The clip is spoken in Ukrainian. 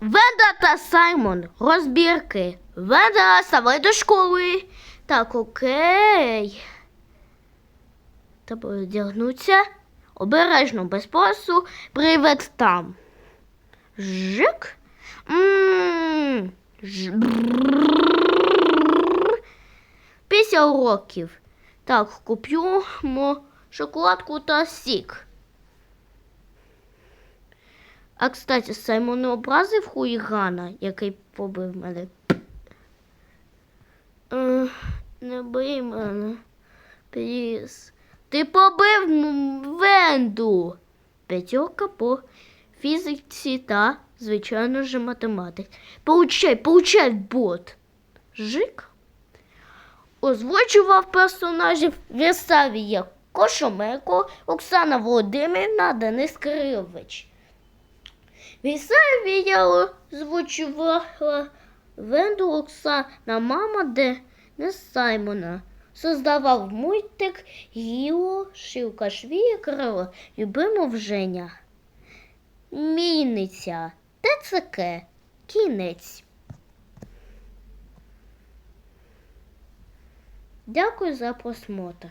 Веда та Саймон розбірки. Веда саме до школи. Так, окей. Треба одягнутися. Обережно без посу. Привет там. Жик. Після уроків. Так, куп'ємо шоколадку та сік. А кстати, Саймон образив хулігана, який побив мене. Е, Не бий мене. Пліз. Ти побив Венду. П'ятерка по фізиці та, звичайно ж, математиці. Получай, получай бот. Жик. Озвучував персонажів Вєсавія Кошомеко, Оксана Володимирівна, Денис Кирилович. Вєсавія озвучувала Венду Оксана, мама Денис Саймона. Создавав мультик Гіо Шилкашвілі Крило, любимо Женя. Мінниця. ТЦК. Кінець. Дякую за просмотр.